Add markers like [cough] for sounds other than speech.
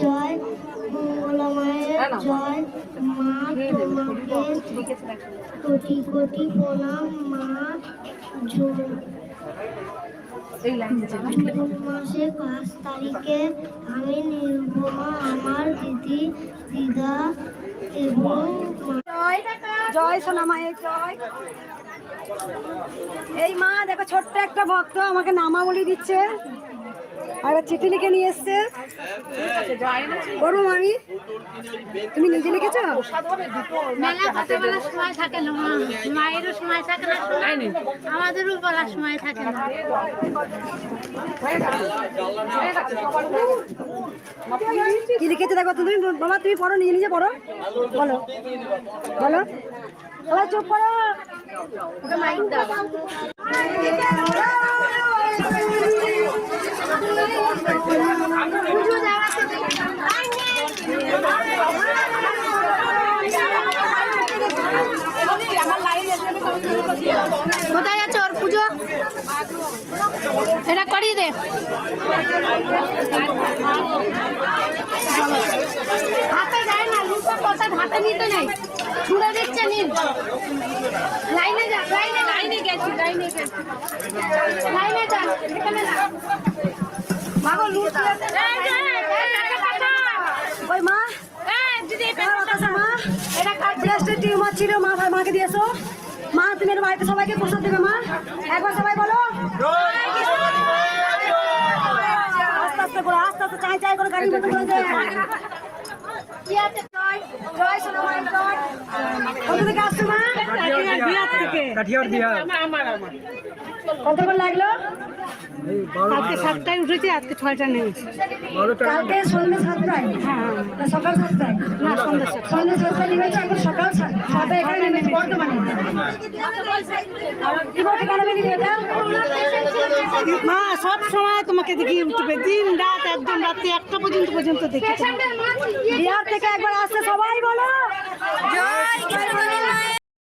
জয় জয় কোটি কোটি মা জুন পাঁচ তারিখে আমি নির্ভমা আমার দিদি দিদা এবং জয় মায়ের জয়। এই মা, দেখো ছোট্ট একটা ভক্ত আমাকে নামা বলি দিচ্ছে। আর একটা চিঠি লিখে নিয়ে এসছে? করব আমি তুমি নিজে লিখেছো? মেলা কথা বলার সময় থাকে না মায়েরও সময় থাকে না আমাদেরও বলার সময় থাকে না। কি লিখেছে দেখো তুমি? বাবা তুমি পড়ো নিজে নিজে পড়ো। বলো। বলো। সবাই চুপ করো। [laughs] কোথায় যাচ্ছে ওর পুজো? এটা করিয়ে দে। হাতে যায় না লুপা কথা হাতে নিতে নেই। ছুড়ে দিচ্ছে নিন লাইনে যা, লাইনে লাইনে গেছি লাইনে গেছি লাইনে যা, এখানে না ওই মা টিউমার ছিল মা ভাই মাকে দিয়েছ মা তুমি এর বাড়িতে সবাইকে প্রসাদ দেবে মা একবার সবাই বলো আস্তে আস্তে করে আস্তে আস্তে চাই চাই করে গাড়ি মতো করে যায় কি আছে জয় জয় সোনা মায়ের জয় কোথা থেকে আসছো মা বিহার থেকে কাঠিয়ার বিহার কত করে লাগল? আজকে সাতটায় উঠেছি আজকে ছয়টা নেমেছি। কালকে সন্ধ্যে সাতটায়? না সকাল সাতটায়। না সন্ধ্যে সন্ধ্যে সাতটায় নেমেছে এখন সকাল সাত- ছটায় এখানে নেমেছি বর্তমানে মা সব সময় তোমাকে দেখি ইউটিউবে দিন রাত একদম রাত্রি একটা পর্যন্ত পর্যন্ত দেখি। বিহার থেকে একবার আসতে সবাই